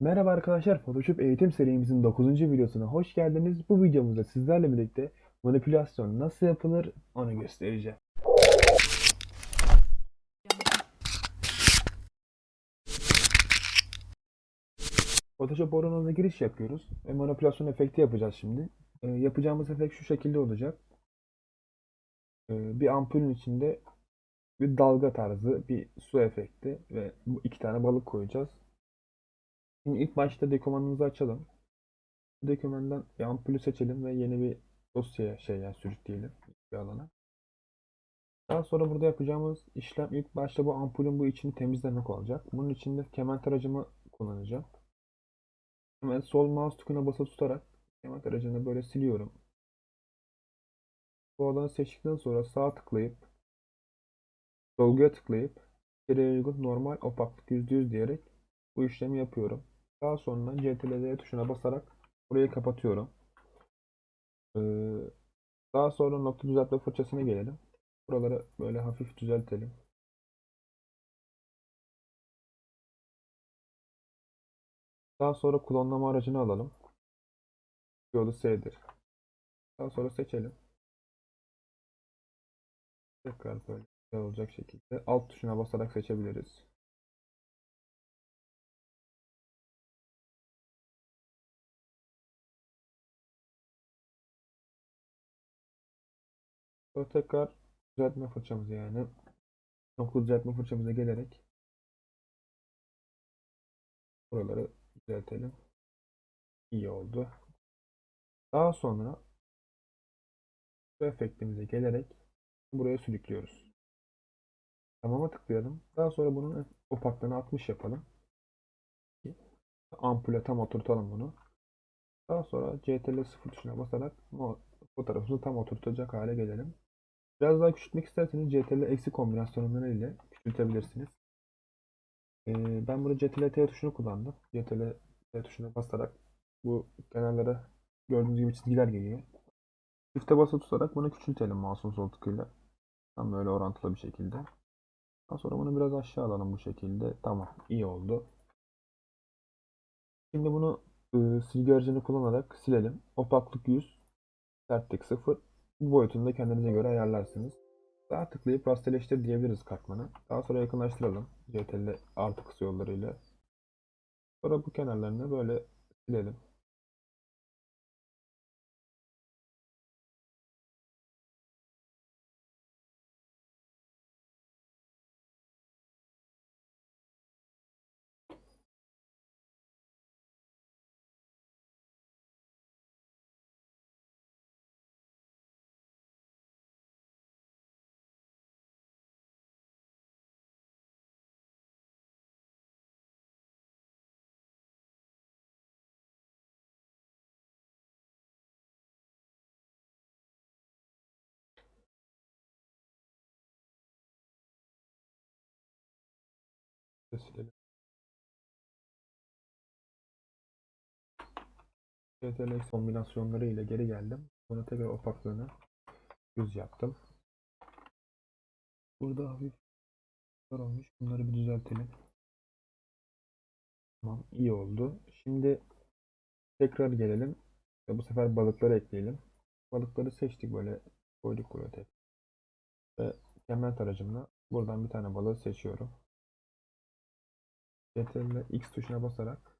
Merhaba arkadaşlar, Photoshop eğitim serimizin 9. videosuna hoş geldiniz. Bu videomuzda sizlerle birlikte manipülasyon nasıl yapılır onu göstereceğim. Photoshop programına giriş yapıyoruz ve manipülasyon efekti yapacağız şimdi. Ee, yapacağımız efekt şu şekilde olacak. Ee, bir ampulün içinde bir dalga tarzı bir su efekti ve bu iki tane balık koyacağız. Şimdi ilk başta dokümanımızı açalım. Dokümandan bir ampulü seçelim ve yeni bir dosyaya şey yani sürükleyelim bir alana. Daha sonra burada yapacağımız işlem ilk başta bu ampulün bu içini temizlemek olacak. Bunun için de kemer tarayıcımı kullanacağım. Hemen sol mouse tuşuna basılı tutarak kemer tarayıcını böyle siliyorum. Bu alanı seçtikten sonra sağ tıklayıp dolguya tıklayıp içeriye uygun normal opaklık %100 diyerek bu işlemi yapıyorum. Daha sonra CTRL tuşuna basarak burayı kapatıyorum. Ee, daha sonra nokta düzeltme fırçasına gelelim. Buraları böyle hafif düzeltelim. Daha sonra klonlama aracını alalım. Yolu S'dir. Daha sonra seçelim. Tekrar böyle olacak şekilde alt tuşuna basarak seçebiliriz. Sonra tekrar düzeltme fırçamızı yani nokta düzeltme fırçamıza gelerek buraları düzeltelim. İyi oldu. Daha sonra bu efektimize gelerek buraya sürüklüyoruz. Tamam'a tıklayalım. Daha sonra bunun opaklığını 60 yapalım. Ampule tam oturtalım bunu. Daha sonra CTRL 0 tuşuna basarak fotoğrafımızı tam oturtacak hale gelelim. Biraz daha küçültmek isterseniz CTRL eksi kombinasyonları ile küçültebilirsiniz. Ee, ben burada CTRL T tuşunu kullandım. CTRL T tuşuna basarak bu kenarlara gördüğünüz gibi çizgiler geliyor. Çifte basılı tutarak bunu küçültelim mouse'un sol tıkıyla. Tam böyle orantılı bir şekilde. Daha sonra bunu biraz aşağı alalım bu şekilde. Tamam, iyi oldu. Şimdi bunu e, silgi aracını kullanarak silelim. Opaklık 100, sertlik 0. Bu boyutunu da kendinize göre ayarlarsınız. Sağ tıklayıp rasterleştir diyebiliriz katmanı. Daha sonra yakınlaştıralım. CTRL artı kısa yollarıyla. Sonra bu kenarlarını böyle silelim. Silelim. CTRL kombinasyonları ile geri geldim. Bunu tekrar opaklığını 100 yaptım. Burada hafif olmuş. Bunları bir düzeltelim. Tamam, iyi oldu. Şimdi tekrar gelelim. Ve bu sefer balıkları ekleyelim. Balıkları seçtik böyle koyduk buraya. Ve kemer tarayıcımla buradan bir tane balığı seçiyorum. CTRL X tuşuna basarak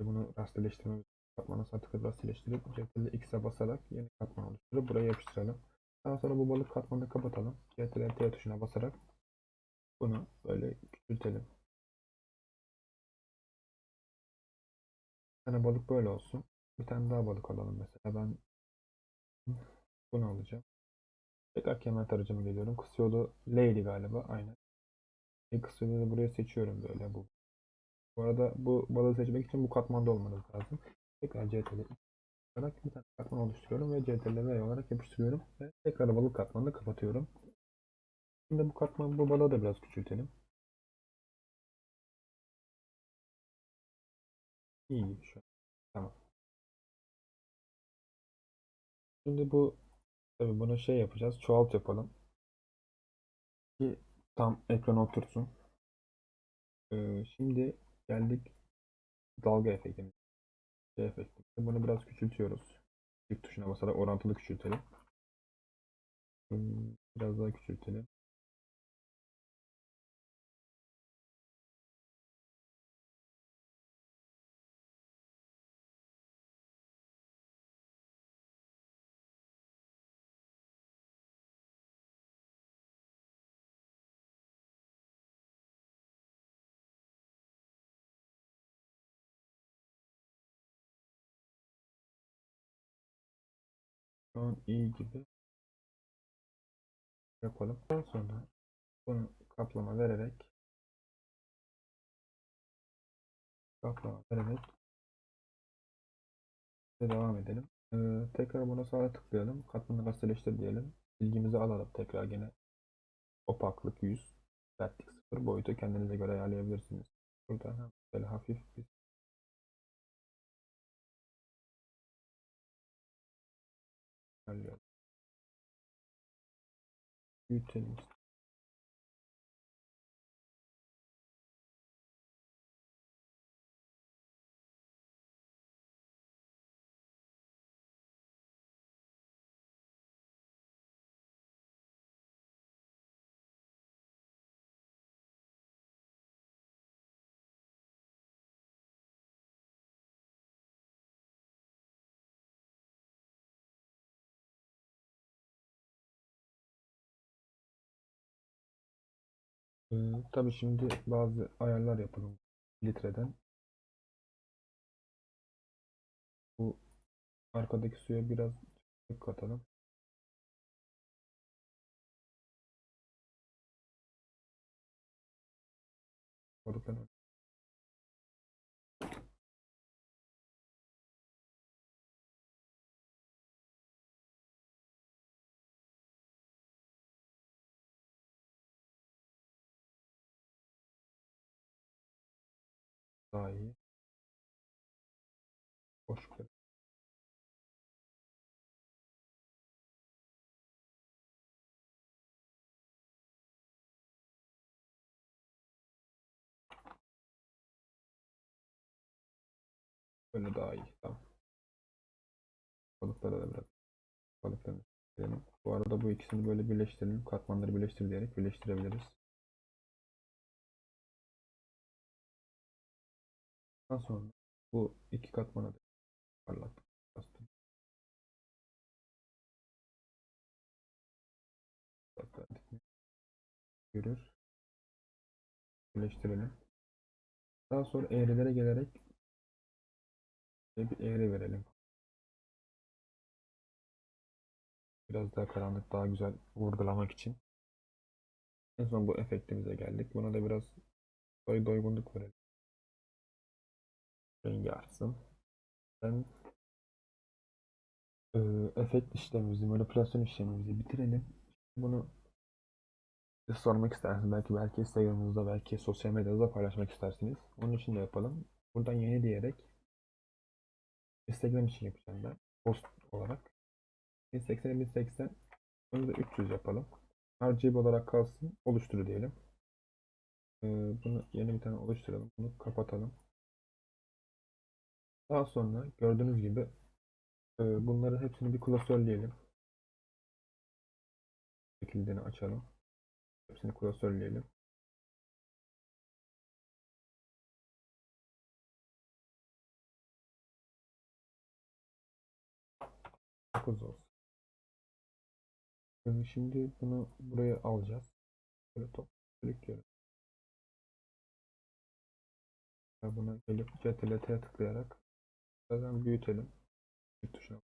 bunu rasterleştirme katmana sağ tıklayıp rasterleştirip CTRL X'e basarak yeni katman oluşturup buraya yapıştıralım. Daha sonra bu balık katmanını kapatalım. CTRL T tuşuna basarak bunu böyle küçültelim. Bir tane balık böyle olsun. Bir tane daha balık alalım mesela. Ben bunu alacağım. Tekrar kemer tarayıcıma geliyorum. Kısa yolu L'ydi galiba. Aynen. Yolu da buraya seçiyorum böyle bu. Bu arada bu balığı seçmek için bu katmanda olmanız lazım. Tekrar CTRL olarak bir tane katman oluşturuyorum ve CTRL olarak yapıştırıyorum ve tekrar balık katmanını kapatıyorum. Şimdi bu katman bu balığı da biraz küçültelim. İyi şu an. Tamam. Şimdi bu tabii buna şey yapacağız. Çoğalt yapalım. Tam ekran otursun. Ee, şimdi geldik dalga efektine. Şey efekti. Bunu biraz küçültüyoruz. Çift tuşuna basarak orantılı küçültelim. Hmm, Biraz daha küçültelim. Şu an iyi gibi. Yapalım. Daha sonra bunu kaplama vererek kaplama vererek ve devam edelim. Ee, tekrar buna sağ tıklayalım. Katmanı rasteleştir diyelim. Bilgimizi alalım tekrar gene. Opaklık 100. Sertlik 0. Boyutu kendinize göre ayarlayabilirsiniz. Burada böyle hafif bir ayarlayalım. Ee, tabii şimdi bazı ayarlar yapalım. Litreden. Bu arkadaki suya biraz katalım. Balıkların daha iyi. Boşlukları. Böyle daha iyi. Tamam. Balıklara da bırak. Balıkları diyelim. Bu arada bu ikisini böyle birleştirelim. Katmanları birleştir diyerek birleştirebiliriz. Daha sonra bu iki katmana da parlattık. Bastım. Hatta görür. Birleştirelim. Daha sonra eğrilere gelerek bir eğri verelim. Biraz daha karanlık, daha güzel vurgulamak için. En son bu efektimize geldik. Buna da biraz doy doygunluk verelim. Rengi artsın. Ben e, efekt işlemimizi, manipülasyon işlemimizi bitirelim. Bunu size sormak istersiniz. Belki belki Instagram'ınızda, belki sosyal medyanızda paylaşmak istersiniz. Onun için de yapalım. Buradan yeni diyerek Instagram için yapacağım ben. Post olarak. 1080 1080 onu da 300 yapalım. RGB olarak kalsın. Oluştur diyelim. Ee, bunu yeni bir tane oluşturalım. Bunu kapatalım. Daha sonra gördüğünüz gibi e, bunların hepsini bir klasörleyelim. Şekilde açalım. Hepsini klasörleyelim. Olsun. Ee, Şimdi bunu buraya alacağız. Böyle top sürükleyelim. Ve Buna gelip CTRL-T'ye tıklayarak birazdan büyütelim. Bir tuşuna.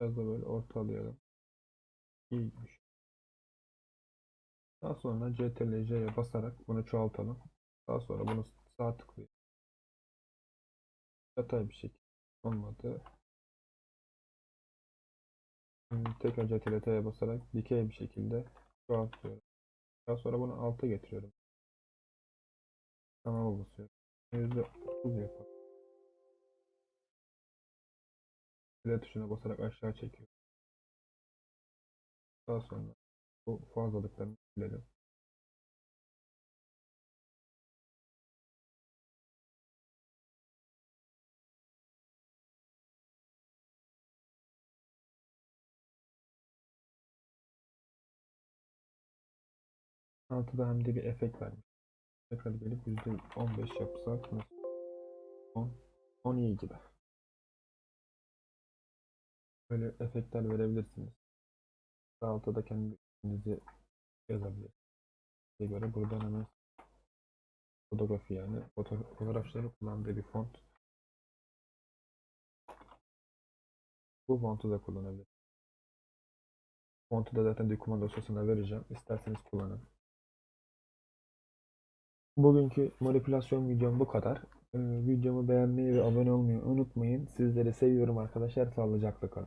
Biraz da böyle ortalayalım. İyiymiş. Daha sonra CTRL-J'ye basarak bunu çoğaltalım. Daha sonra bunu sağ tıklayıp yatay bir şekilde olmadı. Tekrar CTRL-T'ye basarak dikey bir şekilde çoğaltıyorum. Daha sonra bunu alta getiriyorum. Tamam basıyorum. %30 yapalım. file tuşuna basarak aşağı çekiyor. Daha sonra bu fazlalıklarını silelim. Altıda hem de bir efekt vermiş. Tekrar gelip %15 yapsak 10 10 iyi gibi. Böyle efektler verebilirsiniz. Sağ altta da kendinizi yazabilirsiniz. Size göre buradan hemen fotoğrafı yani foto- fotoğrafçıların kullandığı bir font. Bu fontu da kullanabilirsiniz. Fontu da zaten doküman dosyasına vereceğim. İsterseniz kullanın. Bugünkü manipülasyon videom bu kadar. Ee, videomu beğenmeyi ve abone olmayı unutmayın. Sizleri seviyorum arkadaşlar. Sağlıcakla kalın.